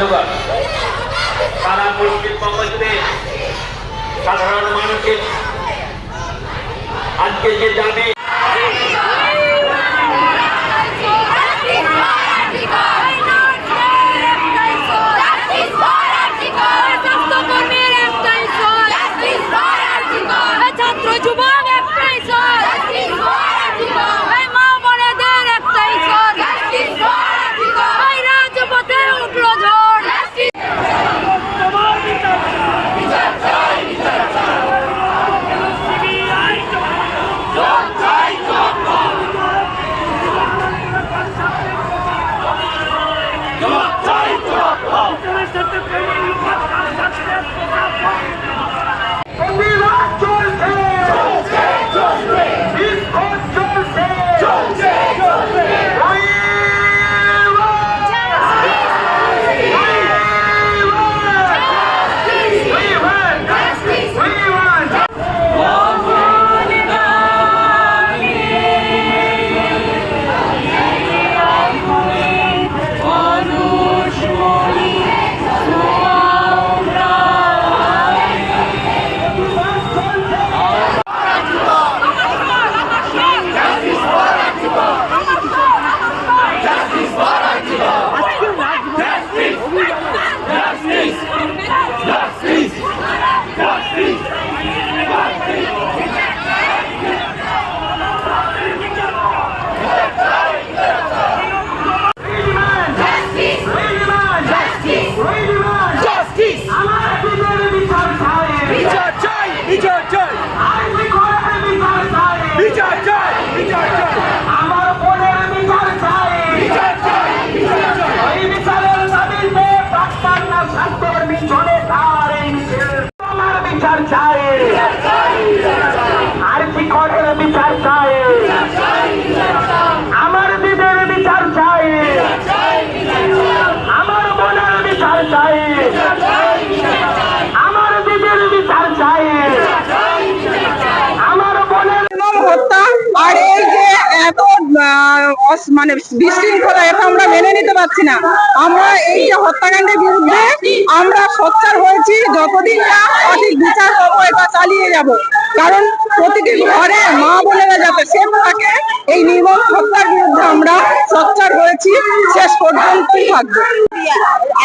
ধন্যবাদ। সারা পশ্চিমবঙ্গতে সাধারণ মানুষের আজকে যে দাবি ছাত্র যুবক একটাই স্যার এই মা বোনেদের একটাই স্যার এই রাজপথে উঠল ঝড় প্রতিবাদ বিচার চাই আমার দিদের বিচার চাই আমার বোনের বিচার চাই আমার দিদির বিচার চাই যে এত মানে বিশৃঙ্খলা, এটা আমরা মেনে নিতে পারছি না। আমরা এই হত্যাকাণ্ডের বিরুদ্ধে আমরা সোচ্চার হয়েছি, যতদিন না সঠিক বিচার পাবো এটা চালিয়ে যাব। কারণ প্রতিটি ঘরে মা বোনেরা যাতে সেফ থাকে, এই নির্মম হত্যার বিরুদ্ধে আমরা সোচ্চার হয়েছি, শেষ পর্যন্তই থাকব।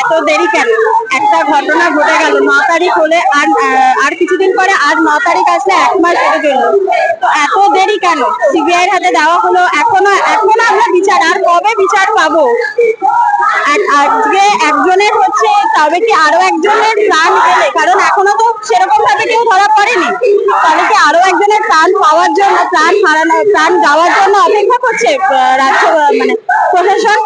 এত দেরি কেন? একটা ঘটনা ঘটে গেল, ন তারিখ হলে আর আর কিছুদিন পরে আজ ন তারিখ আসলে এক মাস হতে চলল তো এত দেরি কেন? সিবিআই হাতে দেওয়া হলো, এখনও এখনও আমরা বিচার, আর কবে বিচার পাবো? আজকে একজনের হচ্ছে, তবে কি আরও একজনের প্রাণ গেলে? কারণ এখনও তো সেরকম ভাবে কেউ ধরা পড়েনি তবে কি আরও একজনের প্রাণ পাওয়ার জন্য প্রাণ হারানো প্রাণ যাওয়ার জন্য অপেক্ষা করছে রাজ্য মানে প্রশাসন।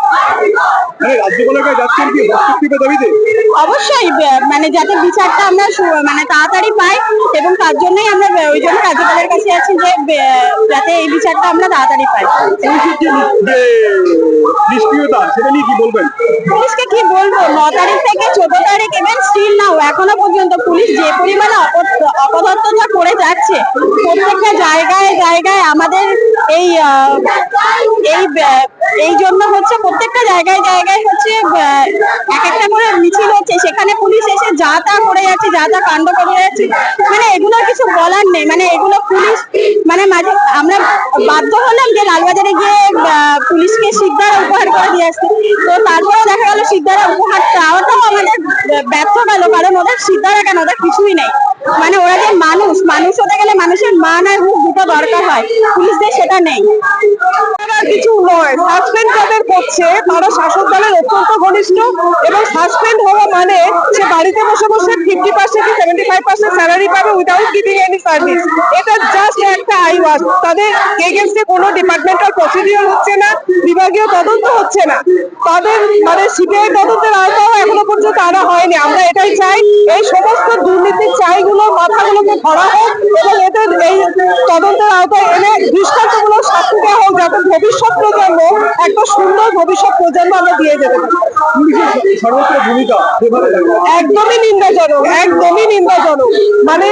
অবশ্যই মানে যাতে বিচারটা আমরা মানে তাড়াতাড়ি পাই এবং তার জন্যই আমরা ওই জন্য রাজ্যপালের কাছে আছি যে যাতে এই বিচারটা আমরা তাড়াতাড়ি পাই। পুলিশকে কি বলব? ন তারিখ থেকে চোদ্দ তারিখ এবং স্টিল নাও এখনও পর্যন্ত পুলিশ যে পরিমাণে অপ- অপদত্ততা করে যাচ্ছে প্রত্যেকটা জায়গায় জায়গায় আমাদের এই এই এই জন্য হচ্ছে প্রত্যেকটা জায়গায় জায়গায় হচ্ছে এক একটা করে মিছিল হচ্ছে। সেখানে পুলিশ এসে যা তা করে যাচ্ছে, যা তা কাণ্ড করে যাচ্ছে। মানে এগুলোর কিছু বলার নেই। মানে এগুলো পুলিশ মানে মাঝে আমরা বাধ্য হলাম যে লালবাজারে গিয়ে পুলিশকে শিকদারা উপহার করে দিয়ে আসতে। তো তারপরে দেখা গেল শিকদারা উপহার চাওয়াটাও আমাদের ব্যর্থ গেল। কারণ ওদের শিকদারা কেন? ওদের কিছুই নেই। মানে ওরা যে মানুষ মানুষ হতে গেলে মানুষের মান আর মুখ দুটো দরকার হয়। পুলিশদের সেটা নেই। কিছু নয় সাসপেন্ড যাদের করছে, তারা শাসক দলের অত্যন্ত ঘনিষ্ঠ এবং সাসপেন্ড হওয়া মানে সে বাড়িতে বসে বসে fifty percent seventy five percent salary পাবে উইদাউট গিভিং এনি সার্ভিস এটা জাস্ট একটা আইওয়াজ তাদের এগেনস্টে কোনো ডিপার্টমেন্টাল প্রসিডিওর হচ্ছে না, বিভাগীয় তদন্ত হচ্ছে না। তাদের মানে সিবিআই তদন্তের আওতাও এখনও পর্যন্ত আনা হয়নি। আমরা এটাই চাই, এই সমস্ত দুর্নীতির চাই সেইগুলোর মাথাগুলোকে ধরা হোক এবং এদের এই তদন্তের আওতায় এনে দৃষ্টান্তমূলক শাস্তি দেওয়া হোক যাতে ভবিষ্যৎ প্রজন্ম একটা সুন্দর ভবিষ্যৎ প্রজন্ম আমরা দিয়ে যেতে পারি। একদমই নিন্দাজনক একদমই নিন্দাজনক মানে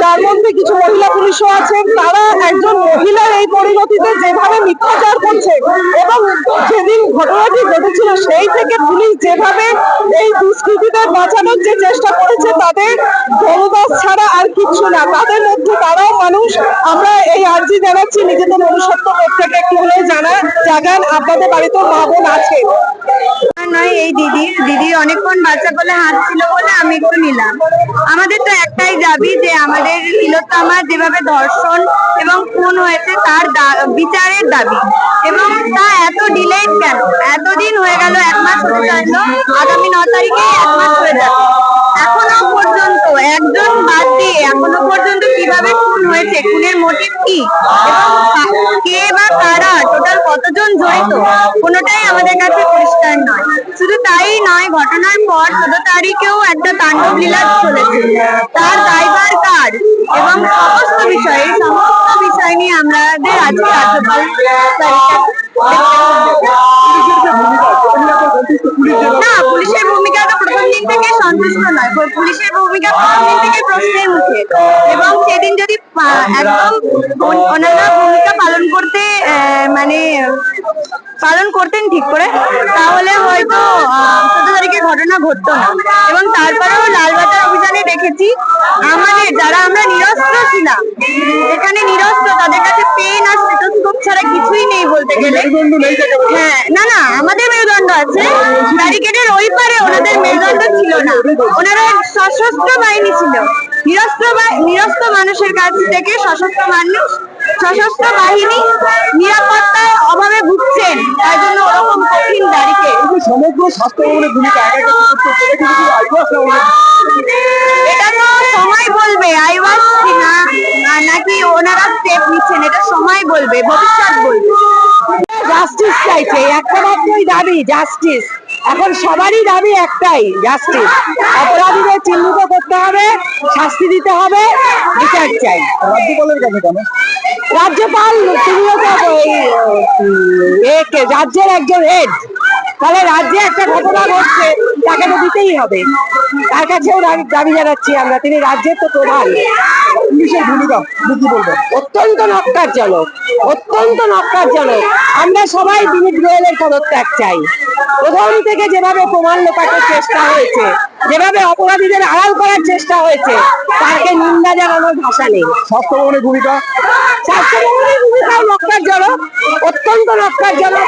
যার মধ্যে কিছু মহিলা পুলিশও আছেন তারা একজন মহিলার এই পরিণতিতে যেভাবে মিথ্যাচার করছে এবং যেদিন ঘটনাটি ঘটেছিল সেই থেকে পুলিশ যেভাবে এই দুষ্কৃতীদের বাঁচানোর যে চেষ্টা করেছে তাদের দলদাস ছাড়া আর কিছু না। তাদের মধ্যে তারাও মানুষ। আমরা এই আর্জি জানাচ্ছি, নিজেদের মনুষ্যত্ব থেকে একটু হলেও জানা জাগান আপনাদের বাড়িতে মা বোন আছে। নয় এই দিদি দিদি অনেকক্ষণ বাচ্চা কোলে হাত ছিল বলে আমি একটু নিলাম। আমাদের তো একটাই দাবি যে আমাদের তিলোত্তমার যেভাবে ধর্ষণ এবং খুন হয়েছে, তার বিচারের দাবি। এবং তা এত ডিলেড কেন? এতদিন হয়ে গেল এক মাস হতে চাইলো, আগামী ন তারিখে এক মাস হয়ে যাবে। এখনও পর্যন্ত একজন বাদ দিয়ে এখনও পর্যন্ত কীভাবে খুন হয়েছে খুনের মোটিভ কি এবং কে বা কারা টোটাল কতজন জড়িত কোনোটাই আমাদের কাছে পরিষ্কার নয়। শুধু তাই নয় ঘটনার পর চোদ্দ তারিখেও একটা তাণ্ডব লীলা চলেছে। তার দায়ভার কার এবং সমস্ত বিষয় এই সমস্ত বিষয় নিয়ে আমাদের আজকে রাজ্যপাল না পুলিশের ভূমিকা তো দিন থেকে সন্তুষ্ট নয়। পুলিশের ভূমিকা প্রথম থেকে প্রশ্নের মুখে এবং সেদিন যদি একদম ওনারা ভূমিকা পালন করতে মানে পালন করতেন ঠিক করে, তাহলে হয়তো চোদ্দ তারিখে ঘটনা ঘটতো না। এবং তারপরেও লালবাজার অভিযানে দেখেছি, আমাদের যারা আমরা নিরস্ত্র ছিলাম এখানে নিরস্ত্র, তাদের কাছে পেন আর স্টেথোস্কোপ ছাড়া কিছুই নেই বলতে গেলে। হ্যাঁ না না, আমাদের মেরুদণ্ড আছে। ব্যারিকেডের ওই পারে ওনাদের মেরুদণ্ড ছিল না। ওনারা সশস্ত্র বাহিনী ছিল। নিরস্ত্র নিরস্ত্র মানুষের কাছ থেকে সশস্ত্র মানুষ সশস্ত্র বাহিনী নিরাপত্তার অভাবে ভুগছেন। তাই জন্য ওরকম কঠিন ব্যারিকেড সমগ্র স্বাস্থ্য ভূমিকা এটা তো সময় বলবে আইওয়াস না- নাকি ওনারা স্টেপ নিচ্ছেন এটা সময় বলবে ভবিষ্যৎ বলবে। জাস্টিস চাইছে একটা মাত্রই দাবি জাস্টিস এখন সবারই দাবি একটাই জাস্টিস অপরাধীদের চিহ্নিত করতে হবে, শাস্তি দিতে হবে, বিচার চাই। রাজ্যপালের কাছে কেন? রাজ্যপাল তিনিও তো রাজ্যের একজন হেড তাহলে রাজ্যে একটা ঘটনা ঘটছে, তাকে তো দিতেই হবে। তার কাছেও দাবি- জানাচ্ছি আমরা, তিনি রাজ্যের তো প্রধান। পুলিশের ভূমিকা অত্যন্ত নক্কারজনক অত্যন্ত নক্কারজনক আমরা সবাই দিলীপ গোয়েলের পদত্যাগ চাই। প্রথম থেকে যেভাবে প্রমাণ লোপাটের চেষ্টা হয়েছে যেভাবে অপরাধীদের আড়াল করার চেষ্টা হয়েছে তাকে নিন্দা জানানোর ভাষা নেই। স্বাস্থ্য ভবনের ভূমিকা? স্বাস্থ্যভবনের ভূমিকাও নক্কারজনক অত্যন্ত নক্কারজনক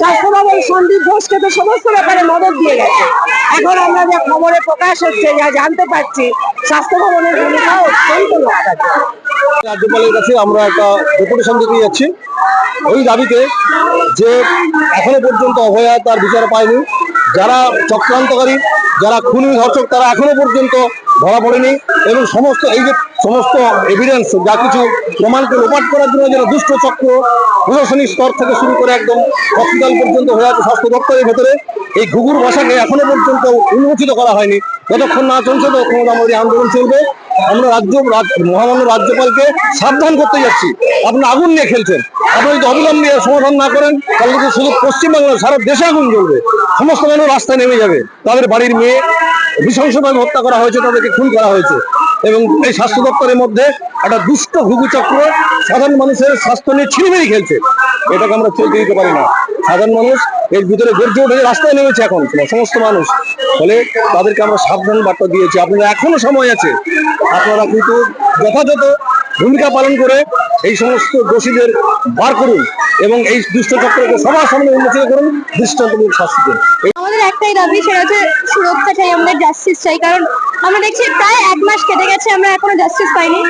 স্বাস্থ্যভবন সন্দীপ ঘোষকে তো সমস্ত ব্যাপারে মদত দিয়ে গেছে। এখন আমরা যা খবরে প্রকাশ হচ্ছে যা জানতে পারছি স্বাস্থ্য ভবনের ভূমিকা অত্যন্ত নক্কারজনক রাজ্যপালের কাছে আমরা একটা ডেপুটেশন দিতে যাচ্ছি। ওই দাবিতে যে এখনও পর্যন্ত অভয়া তার বিচার পায়নি, যারা চক্রান্তকারী, যারা খুনি ধর্ষক, তারা এখনও পর্যন্ত ধরা পড়েনি এবং সমস্ত এই যে সমস্ত এভিডেন্স যা কিছু প্রমাণকে লোপাট করার জন্য যারা দুষ্ট চক্র প্রশাসনিক স্তর থেকে শুরু করে একদম হসপিটাল পর্যন্ত হয়ে আছে স্বাস্থ্য দপ্তরের ভেতরে, এই ঘুঘুর ভাষাকে এখনও পর্যন্ত উন্মোচিত করা হয়নি। যতক্ষণ না চলছে ততক্ষণ আমাদের আন্দোলন চলবে। আমরা রাজ্য রাজ- মহামান্য রাজ্যপালকে সাবধান করতে যাচ্ছি। আপনি আগুন নিয়ে খেলছেন। আপনি যদি অবিলম্বে সমাধান না করেন, তাহলে কিন্তু শুধু পশ্চিমবাংলা সারা দেশে আগুন জ্বলবে। সমস্ত মানুষ রাস্তায় নেমে যাবে। তাদের বাড়ির মেয়ে নৃশংসভাবে হত্যা করা হয়েছে, তাদেরকে খুন করা হয়েছে। এবং এই স্বাস্থ্য দপ্তরের মধ্যে একটা দুষ্ট ঘুঘু চক্র সাধারণ মানুষের স্বাস্থ্য নিয়ে ছিনিমিনি খেলছে। এটাকে আমরা চলতে দিতে পারি না। সাধারণ মানুষ এর ভিতরে গর্জে উঠে রাস্তায় নেমেছে এখন সমস্ত মানুষ। ফলে তাদেরকে আমরা সাবধান বার্তা দিয়েছি। আপনারা এখনও সময় আছে। আপনারা কিন্তু যথাযথ ভূমিকা পালন করে এই সমস্ত দোষীদের বার করুন এবং এই দুষ্ট চক্রকে সবার সামনে উন্মোচিত করুন দৃষ্টান্তমূলক শাস্তি দিন। আমাদের একটাই দাবি, সেটা হচ্ছে সুরক্ষা চাই, আমাদের জাস্টিস চাই, কারণ আমরা দেখছি প্রায় এক মাস কেটে গেছে, আমরা এখনও জাস্টিস পাইনি।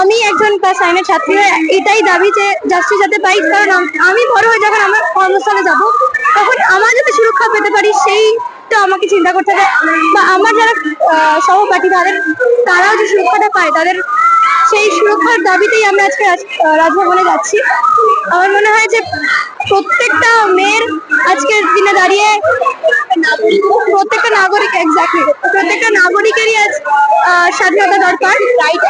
আমি একজন ক্লাস নাইনের ছাত্রী হয়ে এটাই দাবি যে জাস্টিস যাতে পাই, কারণ আমি বড় হয়ে যখন আমার কর্মস্থলে যাব, তখন আমার যাতে সুরক্ষা পেতে পারি সেইটা আমাকে চিন্তা করতে হবে। বা আমার যারা সহপাঠী, তাদের, তারাও যে সুরক্ষাটা পায়, তাদের সেই সুরক্ষার দাবিতেই আমরা আজকে রাজভবনে যাচ্ছি। আমার মনে হয় যে প্রত্যেকটা মেয়ের আজকের দিনে দাঁড়িয়ে প্রত্যেকটা নাগরিক এক্স্যাক্টলি প্রত্যেকটা নাগরিকেরই আজ স্বাধীনতা দরকার। রাইট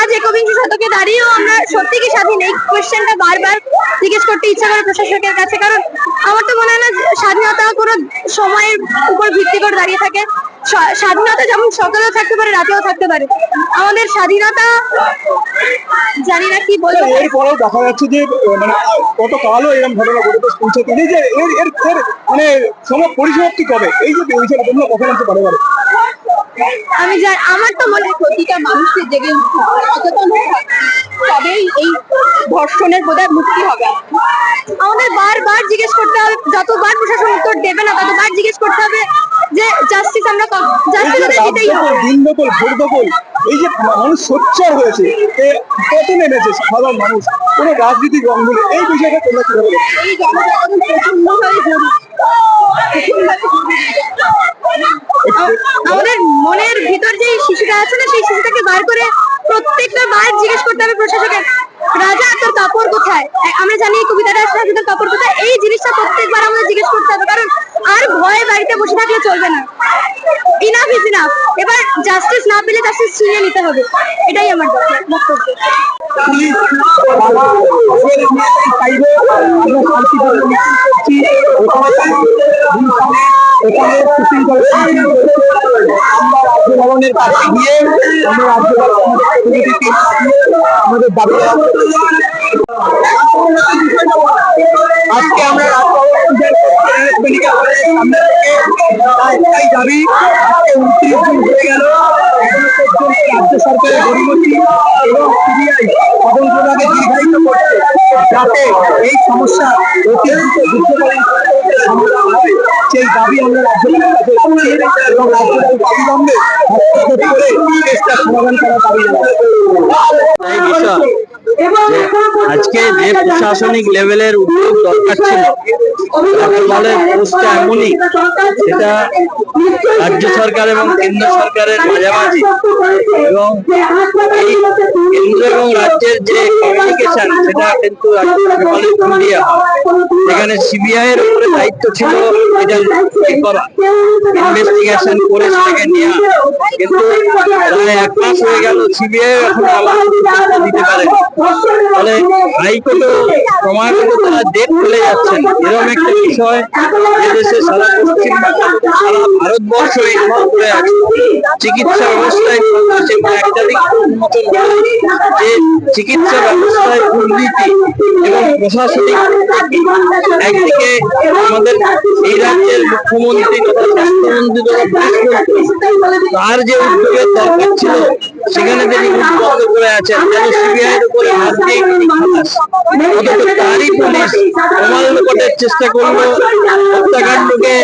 আজ একবিংশ শতকে দাঁড়িয়েও আমরা সত্যি কি স্বাধীন? এই কোয়েশ্চেনটা বারবার জিজ্ঞেস করতে ইচ্ছা করে প্রশাসকের কাছে, কারণ আমার তো মনে হয় না স্বাধীনতা কোনো সময়ের উপর ভিত্তি করে দাঁড়িয়ে থাকে। স্বাধীনতা যেমন সকালেও থাকতে পারে রাতেও থাকতে পারে। আমাদের স্বাধীনতা জানি না কি বলব। এরপরেও দেখা যাচ্ছে যে মানে কত কালও এরকম ঘটনা ঘটে পৌঁছে তিনি যে এর এর এর মানে সময় পরিসমাপ্তি কবে? এই যে বিষয়টা তোমরা কথা বলতে পারে পারে। আমি জান আমার তো মনে হয় প্রতিটা মানুষকে জেগে সচেতন। তবেই এই ধর্ষণের বোধহয় মুক্তি হবে আমাদের বারবার জিজ্ঞেস করতে হবে যতবার প্রশাসন উত্তর দেবে না ততবার জিজ্ঞেস করতে হবে যে জাস্টিস আমরা জাস্টিস দিতেই হবে দিন দখল ভোট দখল এই যে মানুষ সোচ্চার হয়েছে কত নেমেছে সাধারণ মানুষ কোনো রাজনীতিক রঙগুলি এই বিষয়টা তোমরা কীভাবে? এই। আমাদের মনের ভিতর যে শিশুটা আছে না সেই শিশুটাকে বার করে প্রত্যেকটা বার জিজ্ঞেস করতে হবে প্রশাসকের রাজা, তোর কাপড় কোথায়? আমরা জানি এই কবিতাটা রাজা তোর কাপড় কোথায়। এই জিনিসটা প্রত্যেকবার আমাদের জিজ্ঞেস করতে হবে, কারণ আর ভয়ে বাড়িতে বসে থাকলে চলবে না। ইনাফ ইজ ইনাফ এবার জাস্টিস না পেলে জাস্টিস ছিনিয়ে নিতে হবে। এটাই আমার বক্তব্য। আমরা মিছিল করছি এখানে শুটিং রাজ্য কাছে গিয়ে আমরা আজকে আমরা রাজ্য সরকারের গরিবতী এবং সিবিআই তদন্তটাকে করছে। যাতে এই সমস্যা অতি দ্রুত যুদ্ধকালীন সেই দাবি আমরা রাজ্যপালের কাছে করছি এবং দাবি অবিলম্বে হস্তক্ষেপ করে কেসটা সমাধান করার দাবি এই যে আজকে যে প্রশাসনিক লেভেলের উদ্যোগ দরকার ছিল রাজ্যপালের পোস্টটা এমনই সেটা রাজ্য সরকার এবং কেন্দ্র সরকারের মাঝামাঝি এবং এই কেন্দ্র এবং রাজ্যের যে কমিউনিকেশন সেটা কিন্তু হয় সেখানে সিবিআই এর উপরে দায়িত্ব ছিল এটা করা। ইনভেস্টিগেশন করে সেটাকে নেওয়া কিন্তু প্রায় এক মাস হয়ে গেল সিবিআই এখন আবার দিতে পারে ফলে হাইকোর্টও ক্রমাগত তারা ডেট ফেলে যাচ্ছেন। এরকম একটা বিষয় যে দেশে সারা পশ্চিম সারা ভারতবর্ষ করে আছে। চিকিৎসা ব্যবস্থায় বাংলাদেশে একটা দিক যে চিকিৎসা ব্যবস্থায় দুর্নীতি এবং প্রশাসনিক একদিকে আমাদের এই রাজ্যের মুখ্যমন্ত্রী তথা স্বাস্থ্যমন্ত্রী তথা তার যে উদ্যোগের দরকার ছিল, সেখানে তিনি মুখ করে আছেন। যেন সিবিআই এর উপরে করার চেষ্টা করল হত্যাকাণ্ডকে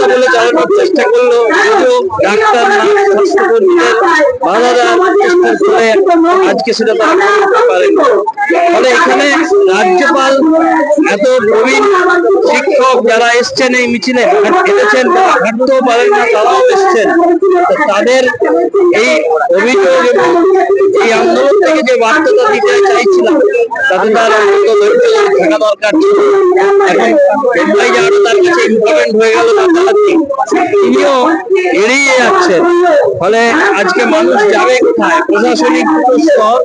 বলে চালানোর চেষ্টা করল যদিও ডাক্তার স্বাস্থ্যকর্মীদের বাধা দেওয়ার চেষ্টার ফলে আজকে সেটা তারা করতে পারেন ফলে এখানে রাজ্যপাল এত প্রবীণ শিক্ষক যারা এসছেন এই মিছিলে হেঁটেছেন তারা হাঁটতেও পারেন না তারাও এসছেন। তাদের এই অভিযোগ এবং এই আন্দোলন থেকে দিতে চাইছিলাম। থাকা দরকার ছিল। এখন তার কাছে হয়ে গেল তিনিও এড়িয়ে যাচ্ছেন। ফলে আজকে মানুষ যাবে কোথায়? প্রশাসনিক স্তর,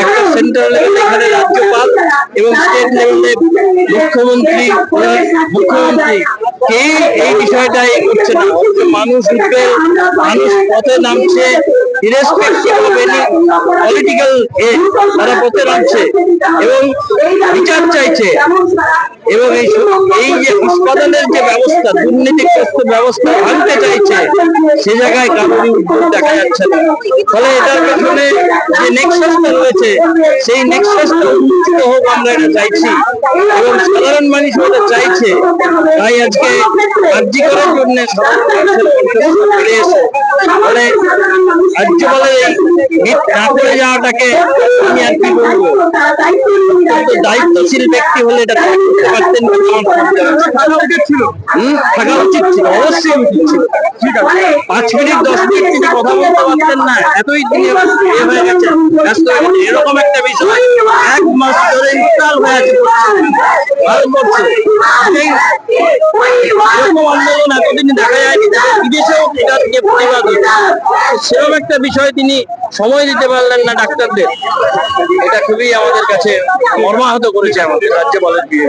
একটা সেন্ট্রাল লেভেলে এখানে রাজ্যপাল এবং স্টেট লেভেলে মুখ্যমন্ত্রী মুখ্যমন্ত্রী। কে এই বিষয়টা করছে না? মানুষ উঠবে মানুষ পথে নামছে ইরেসপেক্টিভ অফ এনি পলিটিক্যাল এ তারা পথে নামছে এবং বিচার চাইছে এবং এই এই যে হাসপাতালের যে ব্যবস্থা দুর্নীতিগ্রস্ত ব্যবস্থা ভাঙতে চাইছে সে জায়গায় উদ্যোগ দেখা যাচ্ছে না ফলে এটার পেছনে যে নেক্সাসটা রয়েছে সেই নেক্সাসটা উন্মোচিত হোক আমরা এটা চাইছি এবং সাধারণ মানুষ এটা চাইছে তাই আজকে আর্জি করার জন্য সাধারণ মানুষের কণ্ঠস্বর ফিরে এসে ফলে রাজ্যপালের এই না করে যাওয়াটাকে আমি আর কি বলব? দায়িত্বশীল ব্যক্তি হলে এটা করতে পারতেন। হুম, থাকা উচিত ছিল অবশ্যই উচিত ছিল। ঠিক আছে। পাঁচ মিনিট দশ মিনিট তিনি কথা বলতে পারতেন না এতই তিনি হয়ে গেছে ব্যস্ত এরকম একটা বিষয়। এক মাস ধরে ইনস্টল হয়ে আছে। এরকম আন্দোলন এতদিন দেখা যায়নি। বিদেশেও প্রতিবাদ হচ্ছে সেরকম একটা বিষয় তিনি সময় দিতে পারলেন না ডাক্তারদের। এটা খুবই আমাদের কাছে মর্মাহত করেছে আমাদের রাজ্যপালের বিয়ে